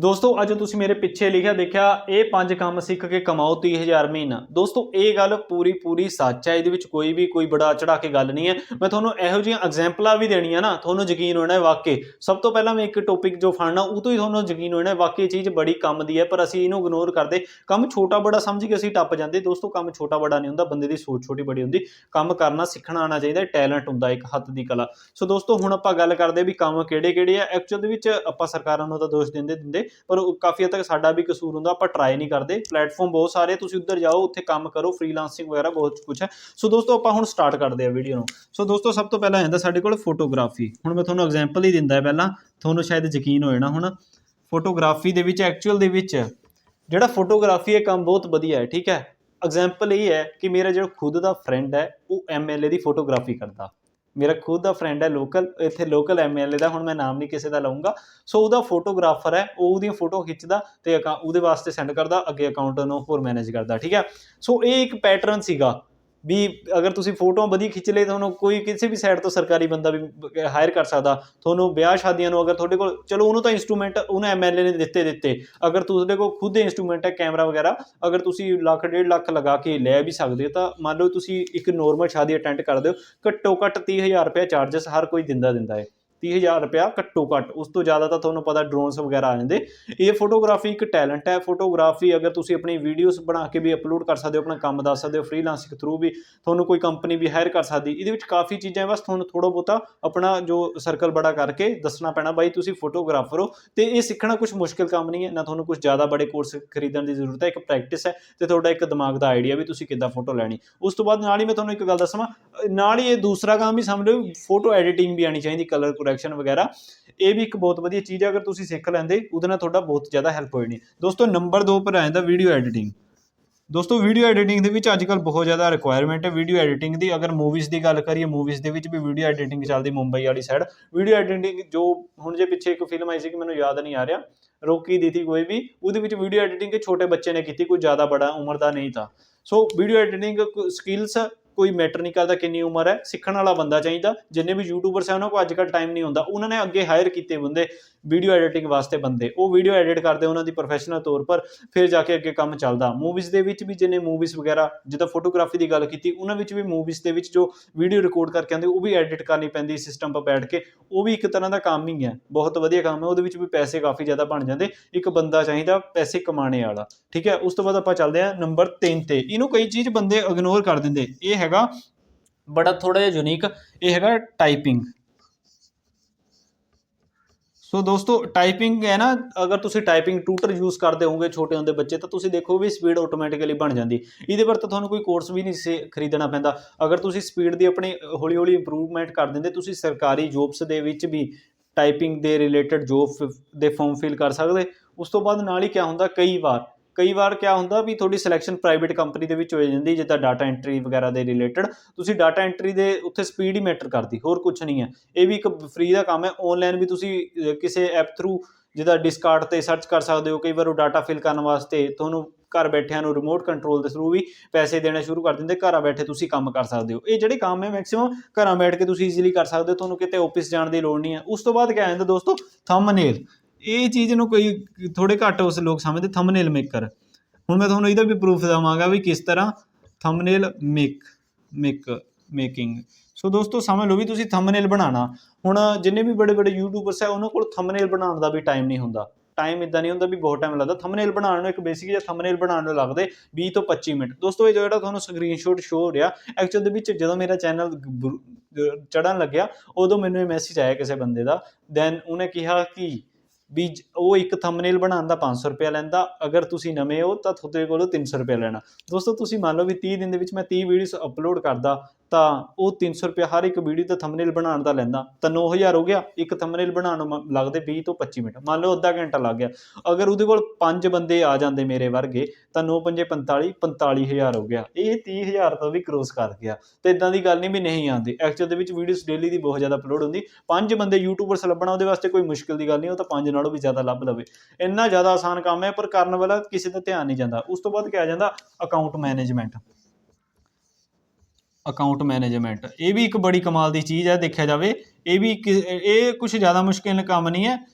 ਦੋਸਤੋ, ਅੱਜ ਤੁਸੀਂ ਮੇਰੇ ਪਿੱਛੇ ਲਿਖਿਆ, ਦੇਖਿਆ, ਇਹ ਪੰਜ ਕੰਮ ਸਿੱਖ ਕੇ ਕਮਾਓ 30000 ਮਹੀਨਾ। ਦੋਸਤੋ, ਇਹ ਗੱਲ ਪੂਰੀ ਪੂਰੀ ਸੱਚ ਹੈ, ਇਹਦੇ ਵਿੱਚ ਕੋਈ ਵੀ, ਕੋਈ ਬੜਾ ਚੜਾ ਕੇ ਗੱਲ ਨਹੀਂ ਹੈ। ਮੈਂ ਤੁਹਾਨੂੰ ਇਹੋ ਜਿਹੀਆਂ ਐਗਜ਼ਾਮਪਲਾਂ ਵੀ ਦੇਣੀਆਂ ਨਾ, ਤੁਹਾਨੂੰ ਯਕੀਨ ਹੋਣਾ ਹੈ ਵਾਕਈ। ਸਭ ਤੋਂ ਪਹਿਲਾਂ ਮੈਂ ਇੱਕ ਟੌਪਿਕ ਜੋ ਫੜਨਾ, ਉਹ ਤੋਂ ਹੀ ਤੁਹਾਨੂੰ ਯਕੀਨ ਹੋਣਾ ਹੈ, ਵਾਕਈ ਚੀਜ਼ ਬੜੀ ਕੰਮ ਦੀ ਹੈ, ਪਰ ਅਸੀਂ ਇਹਨੂੰ ਇਗਨੋਰ ਕਰਦੇ। ਕੰਮ ਛੋਟਾ ਬੜਾ ਸਮਝ ਕੇ ਅਸੀਂ ਟੱਪ ਜਾਂਦੇ। ਦੋਸਤੋ, ਕੰਮ ਛੋਟਾ ਬੜਾ ਨਹੀਂ ਹੁੰਦਾ, ਬੰਦੇ ਦੀ ਸੋਚ ਛੋਟੀ ਬੜੀ ਹੁੰਦੀ। ਕੰਮ ਕਰਨਾ, ਸਿੱਖਣਾ, ਆਉਣਾ ਚਾਹੀਦਾ ਟੈਲੈਂਟ ਹੁੰਦਾ ਇੱਕ ਹੱਥ ਦੀ ਕਲਾ। ਸੋ ਦੋਸਤੋ, ਹੁਣ ਆਪਾਂ ਗੱਲ ਕਰਦੇ ਵੀ ਕੰਮ ਕਿਹੜੇ ਕਿਹੜੇ ਆ। ਐਕਚੁਅਲ ਦੇ ਵਿੱਚ ਆਪਾਂ ਸਰਕਾਰਾਂ ਨੂੰ ਤਾਂ ਦੋਸ਼ ਦਿੰਦੇ ਦਿੰਦੇ। ਪਰ ਉਹ ਕਾਫੀ ਹੱਦ ਤੱਕ ਸਾਡਾ ਵੀ ਕਸੂਰ ਹੁੰਦਾ, ਆਪਾਂ ਟਰਾਈ ਨਹੀਂ ਕਰਦੇ। ਪਲੇਟਫਾਰਮ ਬਹੁਤ ਸਾਰੇ, ਤੁਸੀਂ ਉੱਧਰ ਜਾਓ, ਉੱਥੇ ਕੰਮ ਕਰੋ ਫ੍ਰੀਲਾਂਸਿੰਗ ਵਗੈਰਾ ਬਹੁਤ ਕੁਝ ਹੈ। ਸੋ ਦੋਸਤੋ, ਆਪਾਂ ਹੁਣ ਸਟਾਰਟ ਕਰਦੇ ਆ ਵੀਡੀਓ ਨੂੰ। ਸੋ ਦੋਸਤੋ, ਸਭ ਤੋਂ ਪਹਿਲਾਂ ਆਂਦਾ ਸਾਡੇ ਕੋਲ ਫੋਟੋਗ੍ਰਾਫੀ ਹੁਣ ਮੈਂ ਤੁਹਾਨੂੰ ਐਗਜ਼ਾਮਪਲ ਹੀ ਦਿੰਦਾ ਪਹਿਲਾਂ, ਤੁਹਾਨੂੰ ਸ਼ਾਇਦ ਯਕੀਨ ਹੋ ਜਾਣਾ ਹੁਣ। ਫੋਟੋਗ੍ਰਾਫੀ ਦੇ ਵਿੱਚ ਐਕਚੁਅਲ ਦੇ ਵਿੱਚ, ਜਿਹੜਾ ਫੋਟੋਗ੍ਰਾਫੀ ਇਹ ਕੰਮ ਬਹੁਤ ਵਧੀਆ ਹੈ, ਠੀਕ ਹੈ? ਐਗਜ਼ਾਮਪਲ ਇਹ ਹੈ ਕਿ ਮੇਰਾ ਜਿਹੜਾ ਖੁਦ ਦਾ ਫਰੈਂਡ ਹੈ, ਉਹ ਐਮਐਲਏ ਦੀ ਫੋਟੋਗ੍ਰਾਫੀ ਕਰਦਾ। ਮੇਰਾ ਖੁਦ ਦਾ ਫਰੈਂਡ ਹੈ ਲੋਕਲ ਇੱਥੇ ਲੋਕਲ ਐਮਐਲਏ ਦਾ, ਹੁਣ ਮੈਂ ਨਾਮ ਨਹੀਂ ਕਿਸੇ ਦਾ ਲਵਾਂਗਾ ਸੋ ਉਹਦਾ ਫੋਟੋਗ੍ਰਾਫਰ ਹੈ, ਉਹ ਉਹਦੀਆਂ ਫੋਟੋ ਖਿੱਚਦਾ ਤੇ account- ਉਹਦੇ ਵਾਸਤੇ ਸੈਂਡ ਕਰਦਾ, ਅੱਗੇ ਅਕਾਊਂਟ ਨੂੰ ਹੋਰ ਮੈਨੇਜ ਕਰਦਾ, ਠੀਕ ਹੈ? ਸੋ ਇਹ ਇੱਕ ਪੈਟਰਨ ਸੀਗਾ। ਵੀ ਅਗਰ ਤੁਸੀਂ ਫੋਟੋਆਂ ਵਧੀਆ ਖਿੱਚ ਲਈ ਤੁਹਾਨੂੰ ਕੋਈ ਕਿਸੇ ਵੀ ਸਾਈਡ ਤੋਂ ਸਰਕਾਰੀ ਬੰਦਾ ਵੀ ਹਾਇਰ ਕਰ ਸਕਦਾ। ਤੁਹਾਨੂੰ ਵਿਆਹ ਸ਼ਾਦੀਆਂ ਨੂੰ ਅਗਰ ਤੁਹਾਡੇ ਕੋਲ, ਚਲੋ ਉਹਨੂੰ ਤਾਂ ਇਨਸਟਰੂਮੈਂਟ ਉਹਨੇ ਐਮਐਲਏ ਨੇ ਦਿੱਤੇ ਦਿੱਤੇ। ਅਗਰ ਤੁਹਾਡੇ ਕੋਲ ਖੁਦ ਦੇ ਇਨਸਟਰੂਮੈਂਟ ਹੈ ਕੈਮਰਾ ਵਗੈਰਾ, ਅਗਰ ਤੁਸੀਂ ਲੱਖ, ਡੇਢ ਲੱਖ ਲਗਾ ਕੇ ਲੈ ਵੀ ਸਕਦੇ ਹੋ, ਤਾਂ ਮੰਨ ਲਓ ਤੁਸੀਂ ਇੱਕ ਨੋਰਮਲ ਸ਼ਾਦੀ ਅਟੈਂਡ ਕਰਦੇ ਹੋ, ਘੱਟੋ ਘੱਟ 30000 ਰੁਪਏ ਚਾਰजेस ਹਰ ਕੋਈ ਦਿੰਦਾ ਦਿੰਦਾ ਹੈ। 30000 ਰੁਪਇਆ ਘੱਟੋ ਘੱਟ। ਉਸ ਤੋਂ ਜ਼ਿਆਦਾ ਤਾਂ ਤੁਹਾਨੂੰ ਪਤਾ ਡਰੋਨਸ ਵਗੈਰਾ ਆ ਜਾਂਦੇ। ਇਹ ਫੋਟੋਗ੍ਰਾਫੀ ਇੱਕ ਟੈਲੈਂਟ ਹੈ। ਫੋਟੋਗ੍ਰਾਫੀ ਅਗਰ ਤੁਸੀਂ ਆਪਣੀ ਵੀਡੀਓਜ਼ ਬਣਾ ਕੇ ਵੀ ਅਪਲੋਡ ਕਰ ਸਕਦੇ ਹੋ, ਆਪਣਾ ਕੰਮ ਦੱਸ ਸਕਦੇ ਹੋ ਫ੍ਰੀਲਾਂਸਿੰਗ ਥਰੂ ਵੀ ਤੁਹਾਨੂੰ ਕੋਈ ਕੰਪਨੀ ਵੀ ਹਾਇਰ ਕਰ ਸਕਦੀ। ਇਹਦੇ ਵਿੱਚ ਕਾਫੀ ਚੀਜ਼ਾਂ ਬਸ ਤੁਹਾਨੂੰ ਥੋੜਾ ਬਹੁਤਾ ਆਪਣਾ ਜੋ ਸਰਕਲ ਬੜਾ ਕਰਕੇ ਦੱਸਣਾ ਪੈਣਾ, ਬਾਈ ਤੁਸੀਂ ਫੋਟੋਗ੍ਰਾਫਰ ਹੋ ਤੇ ਇਹ ਸਿੱਖਣਾ ਕੁਝ ਮੁਸ਼ਕਿਲ ਕੰਮ ਨਹੀਂ ਹੈ। ਨਾ ਤੁਹਾਨੂੰ ਕੁਝ ਜ਼ਿਆਦਾ ਬੜੇ ਕੋਰਸ ਖਰੀਦਣ ਦੀ ਜ਼ਰੂਰਤ ਹੈ, ਇੱਕ ਪ੍ਰੈਕਟਿਸ ਹੈ ਤੇ ਤੁਹਾਡਾ ਇੱਕ ਦਿਮਾਗ ਦਾ ਆਈਡੀਆ ਵੀ ਤੁਸੀਂ ਕਿੱਦਾਂ ਫੋਟੋ ਲੈਣੀ। ਉਸ ਤੋਂ ਬਾਅਦ ਨਾਲ ਹੀ ਮੈਂ ਤੁਹਾਨੂੰ ਇੱਕ ਗੱਲ ਦੱਸਾਂ, ਨਾਲ ਹੀ ਇਹ ਦੂਸਰਾ ਕੰਮ ਵੀ ਸਮਝ ਲਓ ਫੋਟੋ ਐਡੀਟਿੰਗ ਵੀ ਆਣੀ ਚਾਹੀਦੀ ਕਲਰ ਕਰੈਕਸ਼ਨ ਵਗੈਰਾ, ਇਹ ਵੀ ਇੱਕ ਬਹੁਤ ਵਧੀਆ ਚੀਜ਼ ਹੈ ਅਗਰ ਤੁਸੀਂ ਸਿੱਖ ਲੈਂਦੇ, ਉਹਦੇ ਨਾਲ ਤੁਹਾਡਾ ਬਹੁਤ ਜ਼ਿਆਦਾ ਹੈਲਪ ਹੋ ਜਾਣੀ ਦੋਸਤੋ ਨੰਬਰ 2 ਪਰ ਆ ਜਾਂਦਾ ਵੀਡੀਓ ਐਡੀਟਿੰਗ ਦੋਸਤੋ ਵੀਡੀਓ ਐਡੀਟਿੰਗ ਦੇ ਵਿੱਚ ਅੱਜ ਕੱਲ੍ਹ ਬਹੁਤ ਜ਼ਿਆਦਾ ਰਿਕੁਆਇਰਮੈਂਟ ਹੈ ਵੀਡੀਓ ਐਡੀਟਿੰਗ ਦੀ। ਅਗਰ ਮੂਵੀਜ਼ ਦੀ ਗੱਲ ਕਰੀਏ ਮੂਵੀਜ਼ ਦੇ ਵਿੱਚ ਵੀ ਵੀਡੀਓ ਐਡੀਟਿੰਗ ਚੱਲਦੀ ਮੁੰਬਈ ਵਾਲੀ ਸਾਈਡ ਵੀਡੀਓ ਐਡੀਟਿੰਗ ਜੋ ਹੁਣ ਜੇ ਪਿੱਛੇ ਇੱਕ ਫਿਲਮ ਆਈ ਸੀ ਕਿ ਮੈਨੂੰ ਯਾਦ ਨਹੀਂ ਆ ਰਿਹਾ, ਰੋਕੀ ਦੀ ਥੀ ਕੋਈ ਵੀ, ਉਹਦੇ ਵਿੱਚ ਵੀਡੀਓ ਐਡੀਟਿੰਗ ਛੋਟੇ ਬੱਚੇ ਨੇ ਕੀਤੀ, ਕੋਈ ਜ਼ਿਆਦਾ ਬੜਾ, ਉਮਰ ਦਾ ਨਹੀਂ ਤਾਂ। ਸੋ ਵੀਡੀਓ ਐਡੀਟਿੰਗ ਸਕਿੱਲਸ ਕੋਈ ਮੈਟਰ ਨਹੀਂ ਕਰਦਾ ਕਿੰਨੀ ਉਮਰ ਹੈ, ਸਿੱਖਣ ਵਾਲਾ ਬੰਦਾ ਚਾਹੀਦਾ, ਜਿੰਨੇ ਵੀ ਯੂਟਿਊਬਰਸ ਹੈ ਉਹਨਾਂ ਕੋਲ ਅੱਜ ਕੱਲ੍ਹ ਟਾਈਮ ਨਹੀਂ ਹੁੰਦਾ। ਉਹਨਾਂ ਨੇ ਅੱਗੇ ਹਾਇਰ ਕੀਤੇ ਬੰਦੇ ਵੀਡੀਓ ਐਡੀਟਿੰਗ ਵਾਸਤੇ ਬੰਦੇ। ਉਹ ਵੀਡੀਓ ਐਡਿਟ ਕਰਦੇ ਉਹਨਾਂ ਦੀ ਪ੍ਰੋਫੈਸ਼ਨਲ ਤੌਰ ਪਰ, ਫਿਰ ਜਾ ਕੇ ਅੱਗੇ ਕੰਮ ਚੱਲਦਾ। ਮੂਵੀਜ਼ ਦੇ ਵਿੱਚ ਵੀ ਜਿਹਨੇ ਮੂਵੀਜ਼ ਵਗੈਰਾ, ਜਿੱਦਾਂ ਫੋਟੋਗ੍ਰਾਫੀ ਦੀ ਗੱਲ ਕੀਤੀ, ਉਹਨਾਂ ਵਿੱਚ ਵੀ ਮੂਵੀਜ਼ ਦੇ ਵਿੱਚ ਜੋ ਵੀਡੀਓ ਰਿਕਾਰਡ ਕਰਕੇ ਆਉਂਦੇ, ਉਹ ਵੀ ਐਡਿਟ ਕਰਨੀ ਪੈਂਦੀ ਸਿਸਟਮ 'ਤੇ ਬੈਠ ਕੇ। ਉਹ ਵੀ ਇੱਕ ਤਰ੍ਹਾਂ ਦਾ ਕੰਮ ਹੀ ਹੈ। ਬਹੁਤ ਵਧੀਆ ਕੰਮ ਹੈ, ਉਹਦੇ ਵਿੱਚ ਵੀ ਪੈਸੇ ਕਾਫੀ ਜ਼ਿਆਦਾ ਬਣ ਜਾਂਦੇ। ਇੱਕ ਬੰਦਾ ਚਾਹੀਦਾ ਪੈਸੇ ਕਮਾਣੇ ਵਾਲਾ। ਠੀਕ ਹੈ, ਉਸ ਤੋਂ ਬਾਅਦ ਆਪਾਂ ਚੱਲਦੇ ਹਾਂ ਨੰਬਰ 3 ਤੇ। ਇਹਨੂੰ ਕਈ ਚੀਜ਼ ਬੰਦੇ ਇਗਨੋਰ ਕਰ ਦਿੰਦੇ। ਇਹ ਹੈ ਹੈਗਾ। ਬੜਾ ਥੋੜਾ ਜਿਹਾ ਯੂਨੀਕ ਇਹ ਹੈਗਾ ਟਾਈਪਿੰਗ ਸੋ ਦੋਸਤੋ ਟਾਈਪਿੰਗ ਹੈ ਨਾ, ਅਗਰ ਤੁਸੀਂ ਟਾਈਪਿੰਗ ਟੂਟਰ ਯੂਜ਼ ਕਰਦੇ ਹੋਵੋਗੇ ਛੋਟੇ ਹੁੰਦੇ ਬੱਚੇ, ਤਾਂ ਤੁਸੀਂ ਦੇਖੋ ਵੀ ਸਪੀਡ ਆਟੋਮੈਟਿਕਲੀ ਬਣ ਜਾਂਦੀ। ਇਹਦੇ ਪਰ ਤਾਂ ਤੁਹਾਨੂੰ ਕੋਈ ਕੋਰਸ ਵੀ ਨਹੀਂ ਸੇ ਖਰੀਦਣਾ ਪੈਂਦਾ। ਅਗਰ ਤੁਸੀਂ ਸਪੀਡ ਦੀ ਆਪਣੀ ਹੌਲੀ ਹੌਲੀ ਇੰਪਰੂਵਮੈਂਟ ਕਰ ਦਿੰਦੇ, ਤੁਸੀਂ ਸਰਕਾਰੀ ਜੋਬਸ ਦੇ ਵਿੱਚ ਵੀ ਟਾਈਪਿੰਗ ਦੇ ਰਿਲੇਟਡ ਜੋਬ ਦੇ ਫਾਰਮ ਫਿਲ ਕਰ ਸਕਦੇ। ਉਸ ਤੋਂ ਬਾਅਦ ਨਾਲ ਹੀ ਕਿਆ ਹੁੰਦਾ, ਕਈ ਵਾਰ ਕਈ ਵਾਰ ਕਿਆ ਹੁੰਦਾ ਵੀ ਤੁਹਾਡੀ ਸਿਲੈਕਸ਼ਨ ਪ੍ਰਾਈਵੇਟ ਕੰਪਨੀ ਦੇ ਵਿੱਚ ਹੋ ਜਾਂਦੀ ਜਿੱਦਾਂ ਡਾਟਾ ਐਂਟਰੀ ਵਗੈਰਾ ਦੇ ਰਿਲੇਟਡ ਤੁਸੀਂ ਡਾਟਾ ਐਂਟਰੀ ਦੇ ਉੱਥੇ ਸਪੀਡ ਹੀ ਮੈਟਰ ਕਰਦੀ, ਹੋਰ ਕੁਝ ਨਹੀਂ ਹੈ। ਇਹ ਵੀ ਇੱਕ ਫ੍ਰੀ ਦਾ ਕੰਮ ਹੈ। ਆਨਲਾਈਨ ਵੀ ਤੁਸੀਂ ਕਿਸੇ ਐਪ ਥਰੂ ਜਿੱਦਾਂ ਡਿਸਕਾਰਡ ਤੇ ਸਰਚ ਕਰ ਸਕਦੇ ਹੋ। ਕਈ ਵਾਰ ਉਹ ਡਾਟਾ ਫਿਲ ਕਰਨ ਵਾਸਤੇ ਤੁਹਾਨੂੰ ਘਰ ਬੈਠਿਆਂ ਨੂੰ ਰਿਮੋਟ ਕੰਟਰੋਲ ਦੇ ਥਰੂ ਵੀ ਪੈਸੇ ਦੇਣੇ ਸ਼ੁਰੂ ਕਰ ਦਿੰਦੇ। ਘਰਾਂ ਬੈਠੇ ਤੁਸੀਂ ਕੰਮ ਕਰ ਸਕਦੇ ਹੋ। ਇਹ ਜਿਹੜੇ ਕੰਮ ਹੈ ਮੈਕਸਿਮਮ ਘਰਾਂ ਬੈਠ ਕੇ ਤੁਸੀਂ ਈਜ਼ੀਲੀ ਕਰ ਸਕਦੇ ਹੋ। ਤੁਹਾਨੂੰ ਕਿਤੇ ਆਫਿਸ ਜਾਣ ਦੀ ਲੋੜ ਨਹੀਂ ਹੈ। ਉਸ ਤੋਂ ਬਾਅਦ ਕਿਆ ਆਉਂਦਾ ਦੋਸਤੋ? ਥੰਬਨੇਲ ਇਹ ਚੀਜ਼ ਨੂੰ ਕੋਈ ਥੋੜੇ ਘੱਟ ਉਸ ਲੋਕ ਸਮਝਦੇ ਥੰਬਨੇਲ ਮੇਕਰ ਹੁਣ ਮੈਂ ਤੁਹਾਨੂੰ ਇਹਦਾ ਵੀ ਪ੍ਰੂਫ ਦਵਾਂਗਾ ਵੀ ਕਿਸ ਤਰ੍ਹਾਂ thumbnail make make making so ਦੋਸਤੋ, ਸਮਝ ਲਓ ਵੀ ਤੁਸੀਂ ਥੰਬਨੇਲ ਬਣਾਉਣਾ। ਹੁਣ ਜਿੰਨੇ ਵੀ ਬੜੇ ਬੜੇ ਯੂਟਿਊਬਰਸ ਹੈ ਉਹਨਾਂ ਕੋਲ ਥੰਬਨੇਲ ਬਣਾਉਣ ਦਾ ਵੀ ਟਾਈਮ ਨਹੀਂ ਹੁੰਦਾ। ਟਾਈਮ ਇਦਾਂ ਨਹੀਂ ਹੁੰਦਾ ਵੀ ਬਹੁਤ ਟਾਈਮ ਲੱਗਦਾ। ਥੰਬਨੇਲ ਬਣਾਉਣ ਨੂੰ ਇੱਕ ਬੇਸਿਕ ਜਿਹਾ ਥੰਬਨੇਲ ਬਣਾਉਣ ਨੂੰ ਲੱਗਦੇ 20 ਤੋਂ 25 ਮਿੰਟ। ਦੋਸਤੋ, ਇਹ ਜਿਹੜਾ ਤੁਹਾਨੂੰ ਸਕਰੀਨਸ਼ਾਟ ਸ਼ੋ ਹੋ ਰਿਹਾ ਐਕਚੁਅਲ ਦੇ ਵਿੱਚ ਜਦੋਂ ਮੇਰਾ ਚੈਨਲ ਚੜਨ ਲੱਗਿਆ, ਉਦੋਂ ਮੈਨੂੰ ਇਹ ਮੈਸੇਜ ਆਇਆ ਕਿਸੇ ਬੰਦੇ ਦਾ। ਦੈਨ ਉਹਨੇ ਕਿਹਾ ਕਿ ਵੀ ਉਹ ਇੱਕ ਥੰਬਨੇਲ ਬਣਾਉਣ ਦਾ 500 ਰੁਪਏ ਲੈਂਦਾ, ਅਗਰ ਤੁਸੀਂ ਨਵੇਂ ਹੋ ਤਾਂ ਤੁਹਾਡੇ ਕੋਲੋਂ 300 ਰੁਪਏ ਲੈਣਾ। ਦੋਸਤੋ, ਤੁਸੀਂ ਮੰਨ ਲਓ ਵੀ 30 ਦਿਨ ਦੇ ਵਿੱਚ ਮੈਂ 30 ਵੀਡੀਓਜ਼ ਅਪਲੋਡ ਕਰਦਾ ਤਾਂ ਉਹ 300 ਰੁਪਏ ਹਰ ਇੱਕ ਵੀਡੀਓ ਦਾ ਥੰਬਨੇਲ ਬਣਾਉਣ ਦਾ ਲੈਂਦਾ। ਤਾਂ 9000 ਹੋ ਗਿਆ, ਇੱਕ ਥੰਬਨੇਲ ਬਣਾਉਣ ਨੂੰ ਮ- ਲੱਗਦੇ 20 ਤੋਂ 25 ਮਿੰਟ। ਮੰਨ ਲਓ ਅੱਧਾ ਘੰਟਾ ਲੱਗ ਗਿਆ। ਅਗਰ ਉਹਦੇ ਕੋਲ 5 ਬੰਦੇ ਆ ਜਾਂਦੇ ਮੇਰੇ ਵਰਗੇ, ਤਾਂ 9 ਪੰਜੇ 45 45000 ਹੋ ਗਿਆ। ਇਹ 30000 ਤੋਂ ਵੀ ਕ੍ਰੋਸ ਕਰ ਗਿਆ। ਤੇ ਇਦਾਂ ਦੀ ਗੱਲ ਨਹੀਂ ਵੀ ਨਹੀਂ ਆਉਂਦੀ। ਐਕਚੁਅਲ ਦੇ ਵਿੱਚ ਵੀਡੀਓਜ਼ ਡੇਲੀ ਦੀ ਬਹੁਤ ਜ਼ਿਆਦਾ ਅਪਲੋਡ ਹੁੰਦੀ। ਪੰਜ ਬੰਦੇ ਯੂਟਿਊਬਰਸ ਲੱਭਣਾ ਉਹਦੇ ਵਾਸਤੇ ਕੋਈ ਮੁਸ਼ਕਿਲ ਦੀ ਗੱਲ ਨਹੀਂ, ਉਹ ਤਾਂ ਪੰਜ ਨਾਲੋਂ ਵੀ ਜ਼ਿਆਦਾ ਲੱਭ ਲਵੇ। ਇੰਨਾ ਜ਼ਿਆਦਾ ਆਸਾਨ ਕੰਮ ਹੈ, ਪਰ ਕਰਨ ਵਾਲਾ ਕਿਸੇ ਦਾ ਧਿਆਨ ਨਹੀਂ ਜਾਂਦਾ। ਉਸ ਤੋਂ ਬਾਅਦ ਕਿਹਾ ਜਾਂਦਾ ਅਕਾਊਂਟ ਮੈਨੇਜਮੈਂਟ ਅਕਾਊਂਟ ਮੈਨੇਜਮੈਂਟ ਇਹ ਵੀ ਇੱਕ ਬੜੀ ਕਮਾਲ ਦੀ ਚੀਜ਼ ਹੈ, ਦੇਖਿਆ ਜਾਵੇ, ਇਹ ਵੀ ਕਿ- ਇਹ ਕੁਝ ਜ਼ਿਆਦਾ ਮੁਸ਼ਕਿਲ ਕੰਮ ਨਹੀਂ ਹੈ,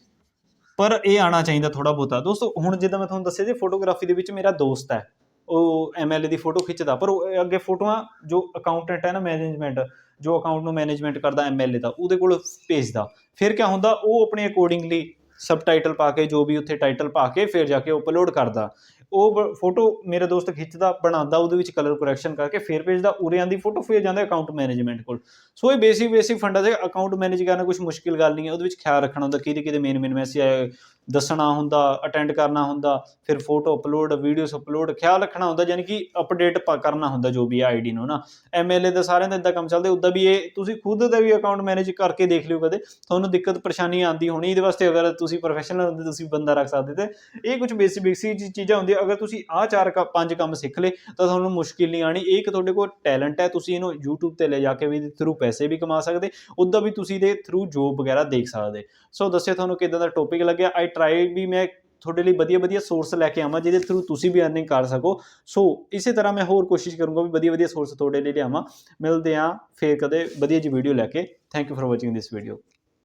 ਪਰ ਇਹ ਆਣਾ ਚਾਹੀਦਾ ਥੋੜਾ ਬਹੁਤਾ। ਦੋਸਤੋ, ਹੁਣ ਜਿੱਦਾਂ ਮੈਂ ਤੁਹਾਨੂੰ ਦੱਸਿਆ ਜੀ ਫੋਟੋਗ੍ਰਾਫੀ ਦੇ ਵਿੱਚ ਮੇਰਾ ਦੋਸਤ ਹੈ, ਉਹ ਐਮਐਲਏ ਦੀ ਫੋਟੋ ਖਿੱਚਦਾ, ਪਰ ਉਹ ਅੱਗੇ ਫੋਟੋਆਂ ਜੋ ਅਕਾਊਂਟੈਂਟ ਹੈ ਨਾ ਮੈਨੇਜਮੈਂਟ ਜੋ ਅਕਾਊਂਟ ਨੂੰ ਮੈਨੇਜਮੈਂਟ ਕਰਦਾ ਐਮਐਲਏ ਦਾ, ਉਹਦੇ ਕੋਲ ਭੇਜਦਾ। ਫਿਰ ਕੀ ਹੁੰਦਾ, ਉਹ ਆਪਣੇ ਅਕੋਰਡਿੰਗਲੀ ਸਬਟਾਈਟਲ ਪਾ ਕੇ, ਜੋ ਵੀ ਉੱਥੇ ਟਾਈਟਲ ਪਾ ਕੇ, ਫਿਰ ਜਾ ਕੇ ਅਪਲੋਡ ਕਰਦਾ। ਉਹ ਫੋਟੋ ਮੇਰਾ ਦੋਸਤ ਖਿੱਚਦਾ, ਬਣਾਉਂਦਾ, ਉਹਦੇ ਵਿੱਚ ਕਲਰ ਕਰੈਕਸ਼ਨ ਕਰਕੇ ਫਿਰ ਭੇਜਦਾ ਉਰਿਆਂ ਦੀ ਫੋਟੋ ਫੇਰ ਜਾਂਦਾ ਅਕਾਊਂਟ ਮੈਨੇਜਮੈਂਟ ਕੋਲ। ਸੋ ਇਹ ਬੇਸਿਕ ਬੇਸਿਕ ਫੰਡਾ ਦੇ ਅਕਾਊਂਟ ਮੈਨੇਜ ਕਰਨਾ ਕੁਝ ਮੁਸ਼ਕਿਲ ਗੱਲ ਨਹੀਂ ਹੈ, ਉਹਦੇ ਵਿੱਚ ਖਿਆਲ ਰੱਖਣਾ ਹੁੰਦਾ, ਕਿਹਦੇ ਕਿਹਦੇ ਮੇਨ ਮੇਨ ਮੈਸੇਜ ਆਏ ਦੱਸਣਾ ਹੁੰਦਾ ਅਟੈਂਡ ਕਰਨਾ ਹੁੰਦਾ, ਫਿਰ ਫੋਟੋ ਅਪਲੋਡ ਵੀਡੀਓਸ ਅਪਲੋਡ ਖਿਆਲ ਰੱਖਣਾ ਹੁੰਦਾ, ਯਾਨੀ ਕਿ ਅਪਡੇਟ ਕਰਨਾ ਹੁੰਦਾ ਜੋ ਵੀ ਆਈਡੀ ਨੂੰ ਨਾ ਐਮਐਲਏ ਦਾ ਸਾਰਿਆਂ ਦਾ ਇਦਾਂ ਕੰਮ ਚੱਲਦਾ ਉਦਾਂ ਵੀ ਇਹ ਤੁਸੀਂ ਖੁਦ ਦਾ ਵੀ ਅਕਾਊਂਟ ਮੈਨੇਜ ਕਰਕੇ ਦੇਖ ਲਿਓ ਕਦੇ, ਤੁਹਾਨੂੰ ਦਿੱਕਤ ਪਰੇਸ਼ਾਨੀ ਆਉਂਦੀ ਹੋਣੀ, ਇਹਦੇ ਵਾਸਤੇ ਅਗਰ ਤੁਸੀਂ ਪ੍ਰੋਫੈਸ਼ਨਲ ਹੁੰਦੇ, ਤੁਸੀਂ ਬੰਦਾ ਰੱਖ ਸਕਦੇ ਤੇ, ਇਹ ਕੁਝ ਬੇਸਿਕ ਬੇਸਿਕ ਚੀਜ਼ਾਂ ਹੁੰਦੀਆਂ ਅਗਰ ਤੁਸੀਂ ਆਹ ਚਾਰ ਕ- ਪੰਜ ਕੰਮ ਸਿੱਖ ਲਏ, ਤਾਂ ਤੁਹਾਨੂੰ ਮੁਸ਼ਕਿਲ ਨਹੀਂ ਆਣੀ ਇਹ ਇੱਕ ਤੁਹਾਡੇ ਕੋਲ ਟੈਲੈਂਟ ਹੈ, ਤੁਸੀਂ ਇਹਨੂੰ YouTube ਤੇ ਲੈ ਜਾ ਕੇ ਵੀ ਥਰੂ ਪੈਸੇ ਵੀ ਕਮਾ ਸਕਦੇ, ਉੱਦਾਂ ਵੀ ਤੁਸੀਂ ਇਹਦੇ ਥਰੂ ਜੋਬ ਵਗੈਰਾ ਦੇਖ ਸਕਦੇ। ਸੋ ਦੱਸਿਓ ਤੁਹਾਨੂੰ ਕਿਦਾਂ ਦਾ ਟੌਪਿਕ ਲੱਗਿਆ? ਆਈ ਟਰਾਈ ਵੀ ਮੈਂ ਤੁਹਾਡੇ ਲਈ ਵਧੀਆ ਵਧੀਆ ਸੋਰਸ ਲੈ ਕੇ ਆਵਾਂ, ਜਿਹਦੇ ਥਰੂ ਤੁਸੀਂ ਵੀ ਅਰਨਿੰਗ ਕਰ ਸਕੋ। ਸੋ ਇਸੇ ਤਰ੍ਹਾਂ ਮੈਂ ਹੋਰ ਕੋਸ਼ਿਸ਼ ਕਰੂੰਗਾ ਵੀ ਵਧੀਆ ਵਧੀਆ ਸੋਰਸ ਤੁਹਾਡੇ ਲਈ ਲਿਆਵਾਂ। ਮਿਲਦੇ ਹਾਂ ਫੇਰ ਕਦੇ ਵਧੀਆ ਜੀ ਵੀਡੀਓ ਲੈ ਕੇ। Thank you for watching this video